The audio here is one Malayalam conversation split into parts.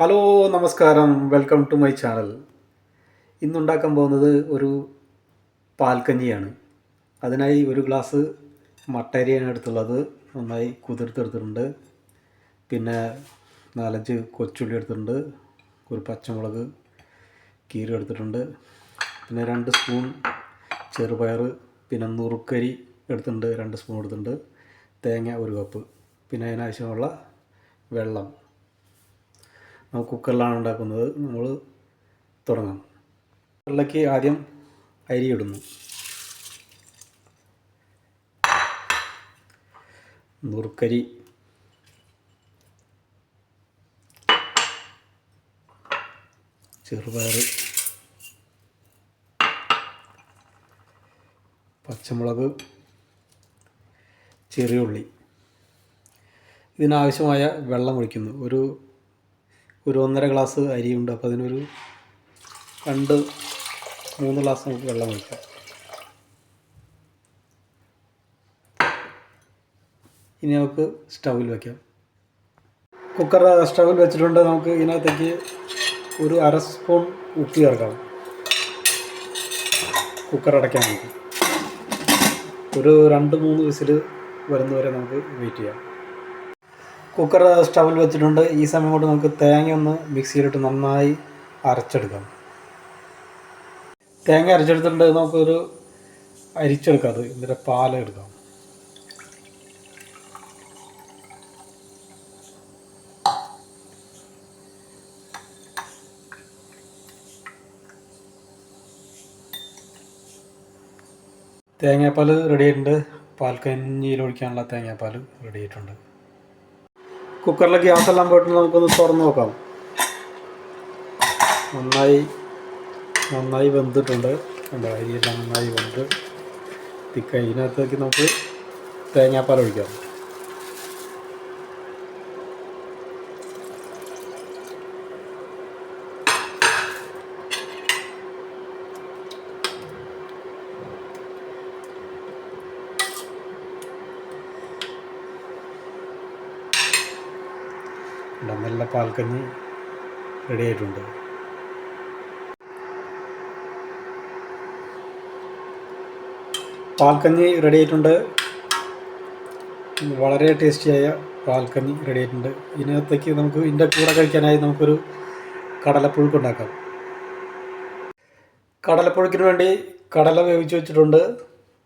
ഹലോ നമസ്കാരം. Welcome to my channel. ഇന്നുണ്ടാക്കാൻ പോകുന്നത് ഒരു പാൽക്കഞ്ഞിയാണ്. അതിനായി ഒരു ഗ്ലാസ് മട്ടരിയാണ് എടുത്തുള്ളത്. നന്നായി കുതിർത്തെടുത്തിട്ടുണ്ട്. പിന്നെ നാലഞ്ച് കൊച്ചുള്ളി എടുത്തിട്ടുണ്ട്. ഒരു പച്ചമുളക് കീറി എടുത്തിട്ടുണ്ട്. പിന്നെ രണ്ട് സ്പൂൺ ചെറുപയർ പിന്നെ നുറുക്കരി എടുത്തിട്ടുണ്ട്. രണ്ട് സ്പൂൺ എടുത്തിട്ടുണ്ട്. തേങ്ങ ഒരു കപ്പ്. പിന്നെ അതിനാവശ്യമുള്ള വെള്ളം. കുക്കറിലാണ് ഉണ്ടാക്കുന്നത്. നമ്മൾ തുടങ്ങാം. കുക്കറിലേക്ക് ആദ്യം അരി ഇടുന്നു. നുറുക്കരി. ചെറുപയർ. പച്ചമുളക്. ചെറിയുള്ളി. ഇതിനാവശ്യമായ വെള്ളം ഒഴിക്കുന്നു. ഒരു ഒരു ഒന്നര ഗ്ലാസ് അരിയുണ്ട്. അപ്പോൾ അതിനൊരു രണ്ട് മൂന്ന് ഗ്ലാസ് നമുക്ക് വെള്ളം ഒഴിക്കാം. ഇനി നമുക്ക് സ്റ്റൗവിൽ വയ്ക്കാം കുക്കർ സ്റ്റൗവിൽ വെച്ചിട്ടുണ്ട്. നമുക്ക് ഇതിനകത്തേക്ക് ഒരു അര സ്പൂൺ ഉപ്പ് ചേർക്കാം കുക്കർ അടയ്ക്കാൻ വേണ്ടി. ഒരു രണ്ട് മൂന്ന് വിസിൽ വരുന്നവരെ നമുക്ക് വെയിറ്റ് ചെയ്യാം. കുക്കർ സ്റ്റവിൽ വെച്ചിട്ടുണ്ട്. ഈ സമയം കൊണ്ട് നമുക്ക് തേങ്ങ ഒന്ന് മിക്സിയിലിട്ട് നന്നായി അരച്ചെടുക്കാം. തേങ്ങ അരച്ചെടുത്തിട്ടുണ്ട്. നമുക്കൊരു അരിച്ചെടുക്കാം അത്. ഇതിന്റെ പാല എടുക്കാം. തേങ്ങാപ്പാൽ റെഡി ആയിട്ടുണ്ട്. പാൽക്കഞ്ഞിയിൽ ഒഴിക്കാനുള്ള തേങ്ങാപ്പാൽ റെഡി ആയിട്ടുണ്ട്. കുക്കറിലെ ഗ്യാസ് എല്ലാം പോയിട്ട് നമുക്കൊന്ന് തുറന്ന് നോക്കാം. നന്നായി നന്നായി വെന്തിട്ടുണ്ട്. കണ്ടോ അരിയെല്ലാം നന്നായി വെന്ത്. തിക്ക ഇതിനകത്തേക്ക് നമുക്ക് തേങ്ങാപ്പാൽ ഒഴിക്കാം. കണ്ടോ, നല്ല പാൽക്കഞ്ഞി റെഡി ആയിട്ടുണ്ട്. പാൽക്കഞ്ഞി റെഡി ആയിട്ടുണ്ട്. വളരെ ടേസ്റ്റിയായ പാൽക്കഞ്ഞി റെഡി ആയിട്ടുണ്ട്. ഇതിനകത്തേക്ക് നമുക്ക് ഇതിന്റെ കൂടെ കഴിക്കാനായി നമുക്കൊരു കടലപ്പുഴുക്ക് ഉണ്ടാക്കാം. കടലപ്പുഴുക്കിന് വേണ്ടി കടല വേവിച്ച് വെച്ചിട്ടുണ്ട്.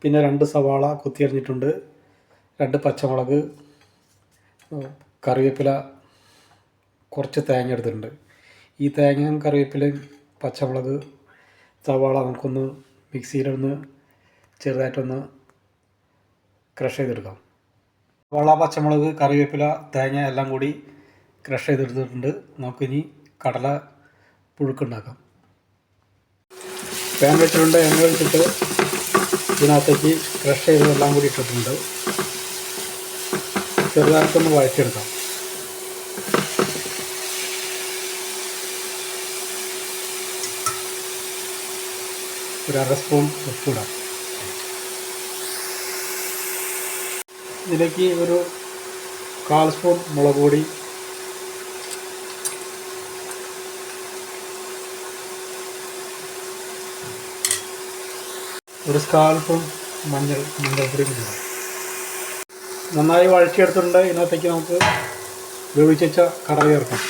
പിന്നെ രണ്ട് സവാള കുത്തിയരിഞ്ഞിട്ടുണ്ട് രണ്ട് പച്ചമുളക് കറിവേപ്പില കുറച്ച് തേങ്ങ എടുത്തിട്ടുണ്ട്. ഈ തേങ്ങയും കറിവേപ്പിലയും പച്ചമുളക് സവാള നമുക്കൊന്ന് മിക്സിയിലൊന്ന് ചെറുതായിട്ടൊന്ന് ക്രഷ് ചെയ്തെടുക്കാം. സവാള പച്ചമുളക് കറിവേപ്പില തേങ്ങ എല്ലാം കൂടി ക്രഷ് ചെയ്തെടുത്തിട്ടുണ്ട്. നമുക്കിനി കടല പുഴുക്കുണ്ടാക്കാം. പാൻ വെച്ചിട്ടുണ്ട് എണ്ണ വെച്ചിട്ട് ഇതിനകത്തേക്ക് ക്രഷ് ചെയ്തതെല്ലാം കൂടി ഇട്ടിട്ടുണ്ട്. ചെറുതായിട്ടൊന്ന് വഴറ്റിയെടുക്കാം. ഒരു അര ഉപ്പിടാം ഇതിലേക്ക് ഒരു കാൽ സ്പൂൺ മുളക് പൊടി ഒരു കാൽ സ്പൂൺ മഞ്ഞൾ മഞ്ഞൾപ്പൊടി കൂടി ഇടാം നന്നായി വഴച്ചെടുത്തിട്ടുണ്ട് ഇതിനകത്തേക്ക് നമുക്ക് വേവിച്ച വെച്ച കടല ചേർക്കാം.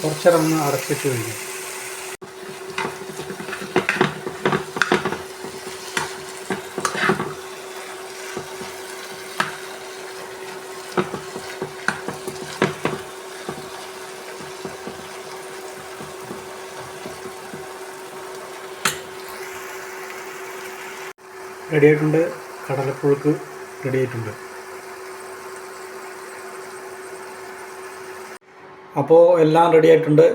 കുറച്ചേരം ഒന്ന് അടച്ചിട്ട് കഴിക്കും റെഡി ആയിട്ടുണ്ട്. കടലപ്പുഴുക്ക് റെഡി അപ്പോൾ എല്ലാം റെഡി ആയിട്ടുണ്ട്.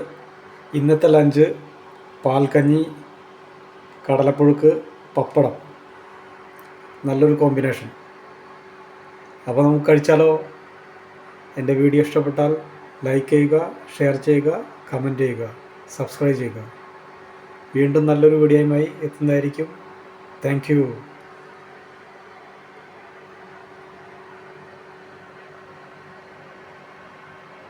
ഇന്നത്തെ ലഞ്ച് പാൽക്കഞ്ഞി കടലപ്പുഴുക്ക് പപ്പടം. നല്ലൊരു കോമ്പിനേഷൻ അപ്പോൾ നമുക്ക് കഴിച്ചാലോ? എന്റെ വീഡിയോ ഇഷ്ടപ്പെട്ടാൽ ലൈക്ക് ചെയ്യുക ഷെയർ ചെയ്യുക കമന്റ് ചെയ്യുക സബ്സ്ക്രൈബ് ചെയ്യുക. വീണ്ടും നല്ലൊരു വീഡിയോയുമായി എത്തുന്നതായിരിക്കും. താങ്ക്